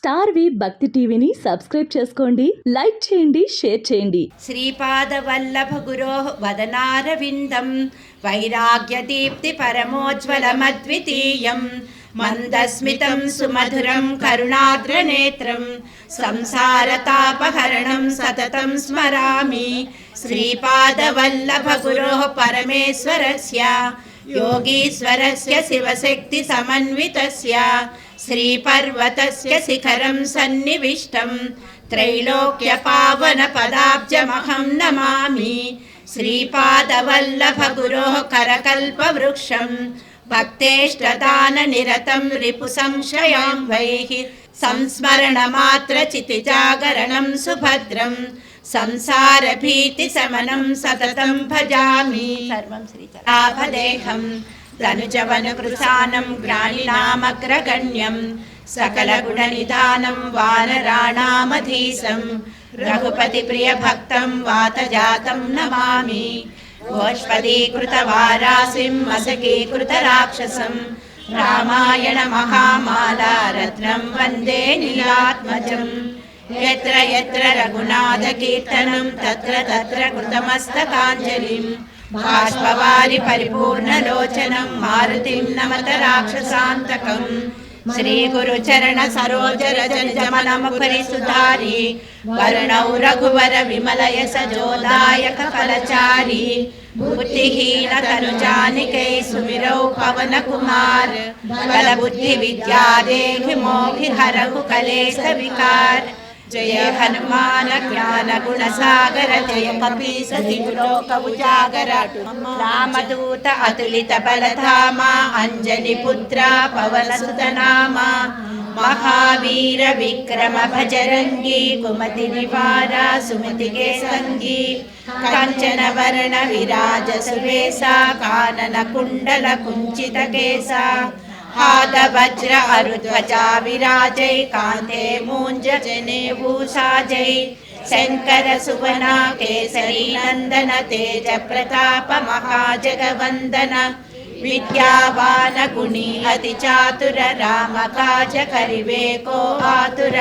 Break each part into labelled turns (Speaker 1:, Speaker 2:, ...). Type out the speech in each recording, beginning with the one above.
Speaker 1: Star వి భక్తి టీవీని subscribe చేసుకోండి లైక్ చేయండి షేర్ చేయండి.
Speaker 2: శ్రీపాద వల్లభ గురో వదనారవిందం వైరాగ్య దీప్తి పరమోజ్వల మద్వితీయం మందస్మితం సుమధురం కరుణాద్ర నేత్రం సంసార తాపహరణం సతతం స్మరామి. శ్రీపాద వల్లభ గురో పరమేశ్వరస్య యోగీశ్వరస్య శివశక్తి సమన్వితస్య श्रीपर्वतस्य शिखरं सन्निविष्टं त्रैलोक्यपावनपदाब्जमहं नमामि श्रीपादवल्लभगुरोः करकल्पवृक्षं भक्तेष्टदाननिरतं रिपुसंशयां वैः संस्मरणमात्रचितिजागरणं सुभद्रं संसारभीतिशमनं सततं भजामि सर्वं श्रीतराभदेहं तनुजवनकृसानं ग्राणिनामग्रगण्यं सकलगुणनिधानं वानराणामधीशं रघुपतिप्रियभक्तं वातजातं नमामि गोष्पदीकृतवारासिं मसकीकृतराक्षसं रामायणमहामाला रत्नं वन्दे नीलात्मजम् यत्र यत्र रघुनाथकीर्तनं तत्र तत्र कृतमस्तकाञ्जलिं బాష్పవారి పరిపూర్ణలోచనం మారుతిం నమత రాక్షసాంతకం. శ్రీ గురు చరణ సరోజ రజని సుధారి వరుణౌ రఘువర విమలయ సజోదాయక ఫలచారి. బుద్ధిహీన తనుజానికై సుమిరౌ పవన కుమార్ బల బుద్ధి విద్యా మోహి హరహు కలేశ వికార్. జయ హనుమాన జ్ఞాన గుణసాగర జయ కపీ సతిలోక ఉజాగర రామదూత అతులిత బలధామ అంజని పుత్ర పవన మహావీర విక్రమ భజరంగి కుమతి నివార సుమతిగే సంగి కంచన వరణ విరాజ సువేశ కానన కుండల కుంచిత కేశ केसा हाद वज्र अरुध्वजा विराजै कान्ते मूञ्ज जने भूषाजै शङ्कर सुवना केसरी नन्दन तेज प्रताप महाजगवन्दन विद्यावान गुणी अति चातुर राम काज करिवे को आतुर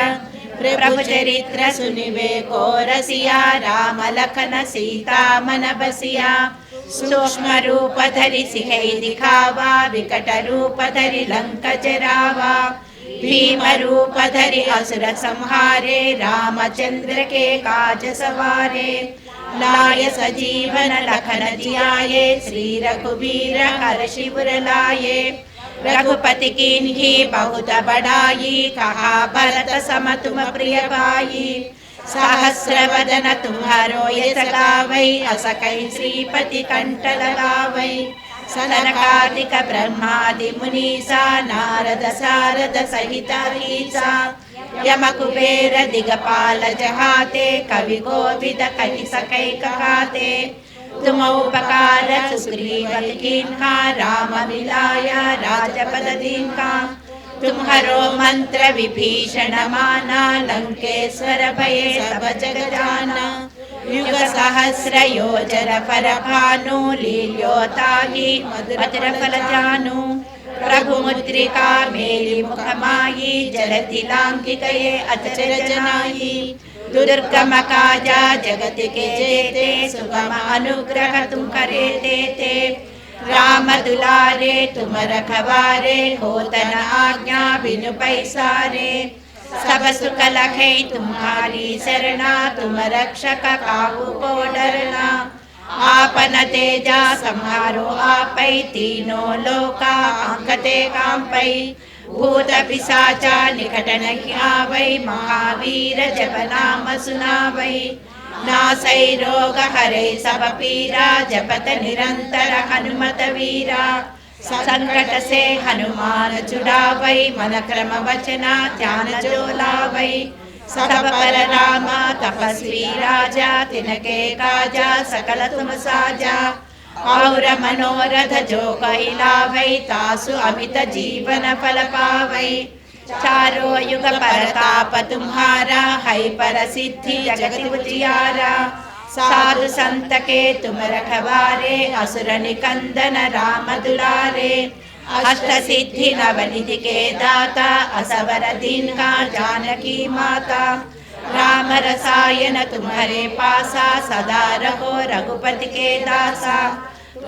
Speaker 2: प्रभु चरित्र सुनिवे को रसिया राम लखन सीता मन बसिया सूक्ष्म रूप धरि सिहै दिखावा विकट रूप धरि लंक जरावा भीम रूप धरि असुर संहारे रामचंद्र के काज सवारे लाय सजीवन लखन जियाये श्री रघुवीर हर शिवर लाये रघुपति कीन्ही बहुत बड़ाई कहा भरत सम तुम प्रिय भाई सहस्र वदन तुम्हारो यस गावै असकै श्रीपति कंठ लगावै सनकादिक ब्रह्मादि मुनीसा नारद सारद सहित ईसा यम कुबेर दिगपाल जहाते कवि गोविद कहि सकै कहाते तुम उपकार सुग्रीव किन्हा राम मिलाया राजपद दीन्हा तुम्हारो मंत्र विभीषण माना लंकेश्वर भये सब जग जाना युग सहस्र योजन पर भानु लील्योताहि मधुर फल जानु प्रभु मुद्रिका मेली मुख माई जलति लांघि गए अचर जनाई दुर्गम काजा जगत के जेते सुगम अनुग्रह तुम करे देते राम दुलारे तुम रखवारे होतन आज्ञा बिनु पैसारे सब सुख लखे तुम्हारी शरणा तुम रक्षक काहू को डरना आपन तेजा संहारो आपै तीनों लोका अंकते कांपै भूत पिशाचा निकट नहीं आवै महावीर जप नाम सुनावै नासै रोग हरे सब पीरा जपत निरंतर हनुमत वीरा संकट से हनुमान छुड़ावै मन क्रम वचना ध्यान जो लावै सब पर रामा तपस्वी राजा तिनके काजा सकल तुम साजा और मनोरथ जो कहिलावै तासु अमित जीवन फल पावै चारों युग परताप तुम्हारा है पर सिद्धि जगत उजियारा साधु संत के तुम रखवारे असुर निकंदन राम दुलारे अष्टसिद्धि नवनिधि के दाता असवर दीन का जानकी माता राम रसायन तुम्हारे पासा सदा रहो रघुपति के दासा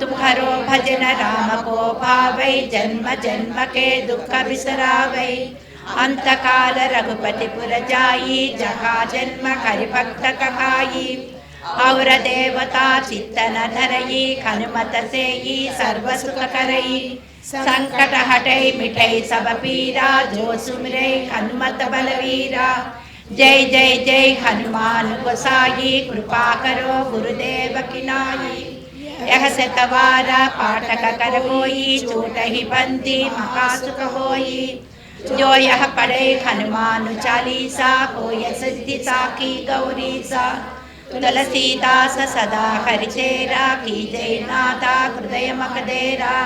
Speaker 2: तुम्हारो भजन राम को भावै जन्म जन्म के दुख बिसरावै अंत काल रघुपति पुर जाई जहाँ जन्म हरि भक्त कहाई और देवता चित्तन धरई हनुमत से सर्व सुख करई संकट हटई मिटई सब पीरा जो सुमरे हनुमत बलवीरा जय जय जय हनुमान गोसाई कृपा करो गुरुदेव की नाई यह सतवारा पाठक कर होई छूट ही बंदी महासुख होई जो यह पढ़े हनुमान चालीसा होय सिद्धि साखी गौरी सा तुलसीदास सदा हरिचेरा की जय नाथा हृदय मकदेरा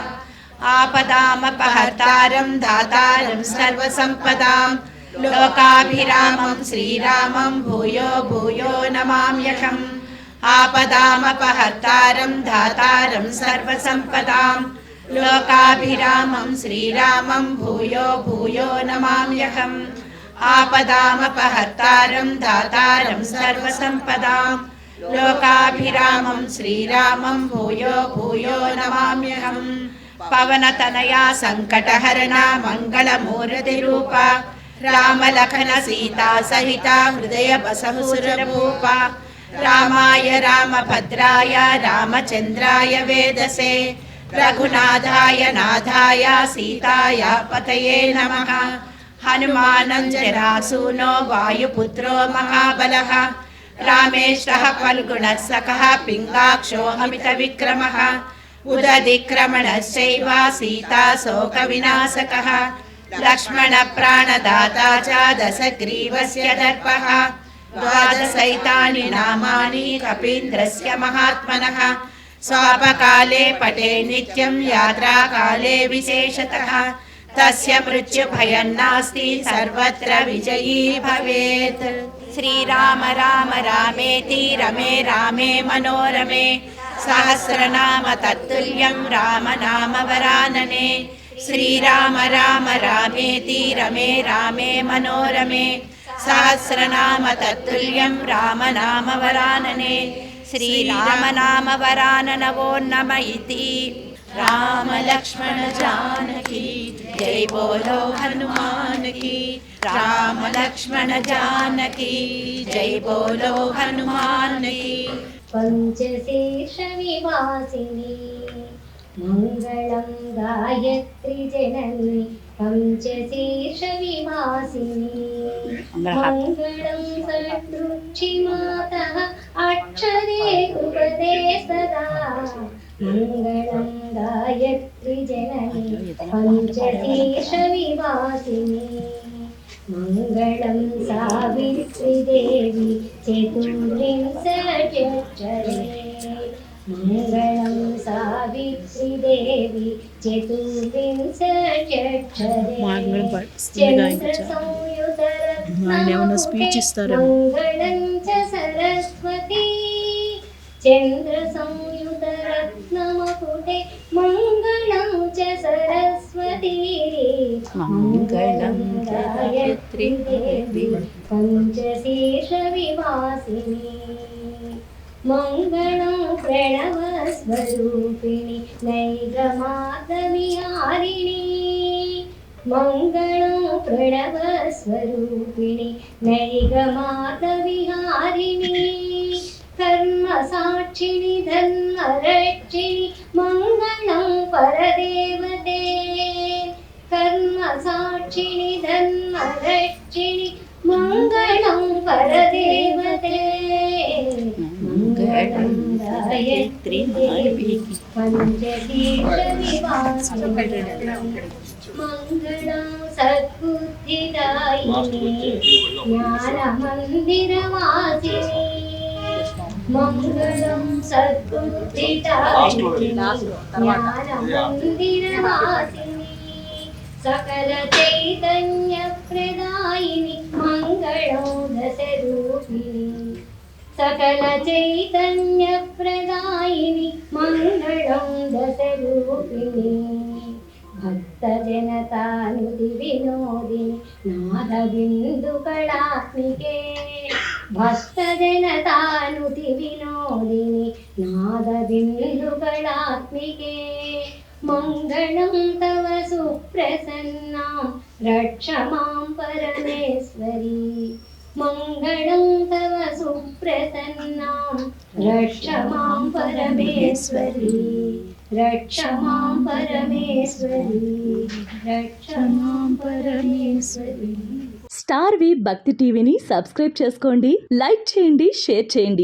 Speaker 2: आपदामपहर्तारं दातारं सर्वसम्पदां लोकाभिरामं श्रीरामं भूयो भूयो नमाम्यहम् आपदामपहर्तारं दातारं सर्वसम्पदां लोकाभिरामं श्रीरामं भूयो भूयो नमाम्यहम् आपदामपहर्तारं दातारं सर्वसम्पदां लोकाभिरामं श्रीरामं भूयो भूयो नमाम्यहम् पवनतनया सङ्कटहरणा मङ्गलमूर्तिरूपा रामलखन सीता सहिता हृदय बसहुसुरभूपा रामाय रामभद्राय रामचन्द्राय वेदसे रघुनाथाय, नाथाय, सीताय पतये नमः। हनुमानञ्जनासूनो वायुपुत्रो महाबलः। रामेशः फल्गुणः सकः पिङ्गाक्षो अमितविक्रमः। उदधिक्रमणश्चैव सीता शोकविनाशकः। लक्ष्मणप्राणदाता च दशग्रीवस्य दर्पः। द्वादशैतानि नामानि कपीन्द्रस्य महात्मनः। स्वापकाले पटे नित्यं यात्राकाले विशेषतः तस्य मृत्युभयं नास्ति सर्वत्र विजयी भवेत् श्रीराम राम रामेति रमे रामे मनोरमे सहस्रनाम तत्तुल्यं राम नाम वरानने श्रीराम राम रामेति रमे रामे मनोरमे सहस्रनाम तत्तुल्यं राम नाम वरानने श्रीराम नाम वराननवो नम इति राम लक्ष्मण जानकी जय बोलो हनुमान की राम लक्ष्मण जानकी जय बोलो हनुमान की
Speaker 3: पञ्चशीर्षविवासिनी मङ्गलं गायत्री जननी पञ्चशीर्षविवासिनी मङ्गलं सदृक्षि मातः अक्षरे कृपते सदा मङ्गलं गायत्री जननी पञ्चशीर्षविवासिनी मङ्गलं सावित्री देवी चतुर्विंशत्यक्षरे मङ्गलं सावित्री
Speaker 4: మార్గం పడుతుంది గాయన ఏమైనా స్పీచ్ ఇస్తారేమో
Speaker 3: చంద్ర సంయుత రత్నమకుటే మంగళం చ సరస్వతి మంగళం
Speaker 4: గాయత్రి పంచశీర్ష వివాసిని
Speaker 3: पञ्चशीर्षविवासिनी मङ्गलं प्रणवस्वरूपिणि नैगमातविहारिणी मङ्गलं प्रणवस्वरूपिणि नैगमातविहारिणी कर्मसाक्षिणि धर्मरक्षिणि मङ्गलं परदेवते कर्मसाक्षिणि धर्मरक्षिणि मङ्गलं परदेवते గాయత్రి జ్ఞానమందిరవాసి మంగళం. సద్బుద్ధిదాయిని జ్ఞానమందిరవాసిని సకల చైతన్య ప్రదాయిని మంగళం దశరూపిణి दशरूपिणी सकलचैतन्यप्रदायिनि मङ्गलं दशरूपिणी भक्त భక్తజనతానుతి వినోదిని నాద బిందు కళాత్మికే భక్తజనతానుతి వినోదిని నాద బిందు కళాత్మికే మంగళం తవ సుప్రసన్నాం రక్ష మాం రక్ష మాం పరమేశ్వరి రక్ష మాం పరమేశ్వరి రక్ష మాం పరమేశ్వరి
Speaker 1: స్టార్ వి భక్తి టీవీని సబ్స్క్రైబ్ చేసుకోండి లైక్ చేయండి షేర్ చేయండి.